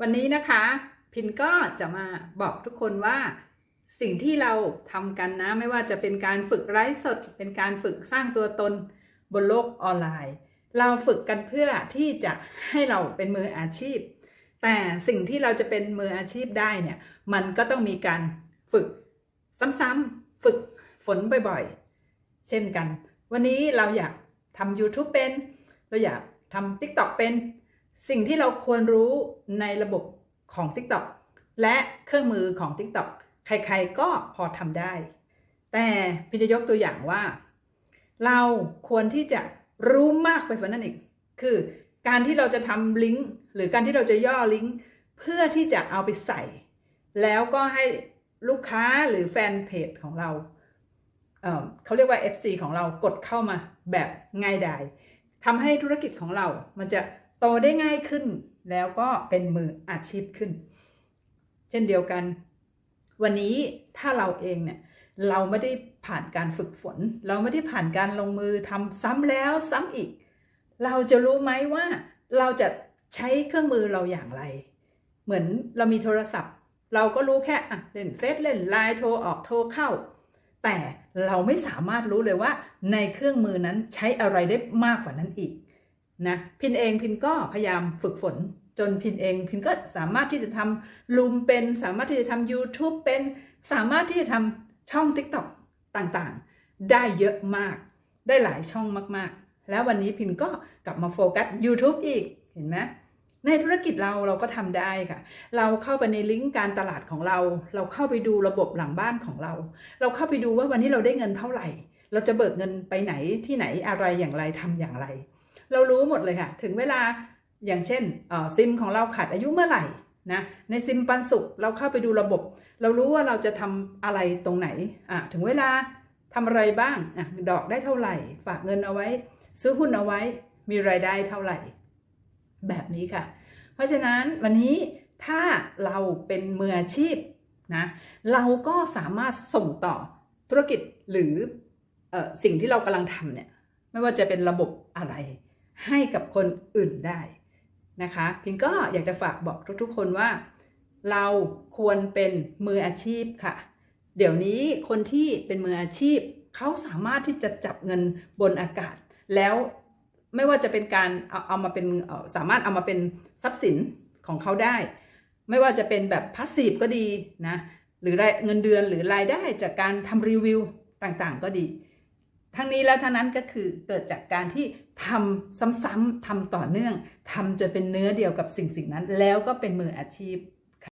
วันนี้นะคะ พินก็จะมาบอกทุกคนว่าสิ่งที่เราทำกันนะ ไม่ว่าจะเป็นการฝึกไร้สด เป็นการฝึกสร้างตัวตนบนโลกออนไลน์ เราฝึกกันเพื่อที่จะให้เราเป็นมืออาชีพ แต่สิ่งที่เราจะเป็นมืออาชีพได้เนี่ย มันก็ต้องมีการฝึกซ้ำๆฝึกฝนบ่อยๆ เช่นกัน วันนี้เราอยากทำ YouTube เป็น เราอยากทำ TikTok เป็น สิ่งที่เราควรรู้ในระบบของ TikTok และเครื่องมือของ TikTok ใครๆก็พอทำได้ แต่พี่จะยกตัวอย่างว่า เราควรที่จะรู้มากไปกว่านั้นอีก คือการที่เราจะทำลิงก์หรือการที่เราจะย่อลิงก์เพื่อที่จะเอาไปใส่ แล้วก็ให้ลูกค้าหรือแฟนเพจของเราเเขาเรียกว่า FC ของเรากดเข้ามาแบบง่ายดายทำให้ธุรกิจของเรามันจะ โตได้ง่ายขึ้น แล้วก็เป็นมืออาชีพขึ้น เช่นเดียวกัน วันนี้ถ้าเราเองเนี่ยเราไม่ได้ผ่านการฝึกฝน เราไม่ได้ผ่านการลงมือทำซ้ำแล้วซ้ำอีก เราจะรู้ไหมว่าเราจะใช้เครื่องมือเราอย่างไร เหมือนเรามีโทรศัพท์ เราก็รู้แค่เล่นเฟซเล่นไลน์โทรออกโทรเข้า แต่เราไม่สามารถรู้เลยว่าในเครื่องมือนั้นใช้อะไรได้มากกว่านั้นอีก นะพินเองพินก็พยายามฝึกฝนจนพินเองพินก็สามารถที่จะทำลูมเป็นสามารถที่จะทำ YouTube เป็นสามารถที่จะทำช่อง TikTok ต่างๆ ได้เยอะมากได้หลายช่องมากๆ แล้ววันนี้พินก็กลับมาโฟกัส YouTube อีกเห็นไหมในธุรกิจเราเราก็ทำได้ค่ะ เราเข้าไปในลิงก์การตลาดของเรา เราเข้าไปดูระบบหลังบ้านของเรา เราเข้าไปดูว่าวันนี้เราได้เงินเท่าไหร่ เราจะเบิกเงินไปไหนที่ไหนอะไรอย่างไรทำอย่างไร เรารู้หมดเลยค่ะ ถึงเวลาอย่างเช่นซิมของเราขาดอายุเมื่อไหร่นะในซิมปันสุขเราเข้าไปดูระบบ เรารู้ว่าเราจะทำอะไรตรงไหนอะถึงเวลาทำอะไรบ้างอะดอกได้เท่าไหร่ ฝากเงินเอาไว้ ซื้อหุ้นเอาไว้ มีรายได้เท่าไหร่ แบบนี้ค่ะ เพราะฉะนั้นวันนี้ถ้าเราเป็นมืออาชีพนะเราก็สามารถส่งต่อธุรกิจหรืออสิ่งที่เรากำลังทำเนี่ยไม่ว่าจะเป็นระบบอะไร ให้กับคนอื่นได้นะคะพิงก็อยากจะฝากบอกทุกๆคนว่า เราควรเป็นมืออาชีพค่ะ เดี๋ยวนี้คนที่เป็นมืออาชีพ เขาสามารถที่จะจับเงินบนอากาศ แล้วไม่ว่าจะเป็นการเอาเอามาเป็นสามารถเอามาเป็นทรัพย์สินของเขาได้ ไม่ว่าจะเป็นแบบพาสซีฟก็ดีนะหรือรายเงินเดือนหรือรายได้จากการทำรีวิวต่างๆ ก็ดี ทั้งนี้และทั้งนั้นก็คือเกิดจากการที่ทำซ้ำๆทำต่อเนื่องทำจนเป็นเนื้อเดียวกับสิ่งสิ่งนั้น แล้วก็เป็นมืออาชีพ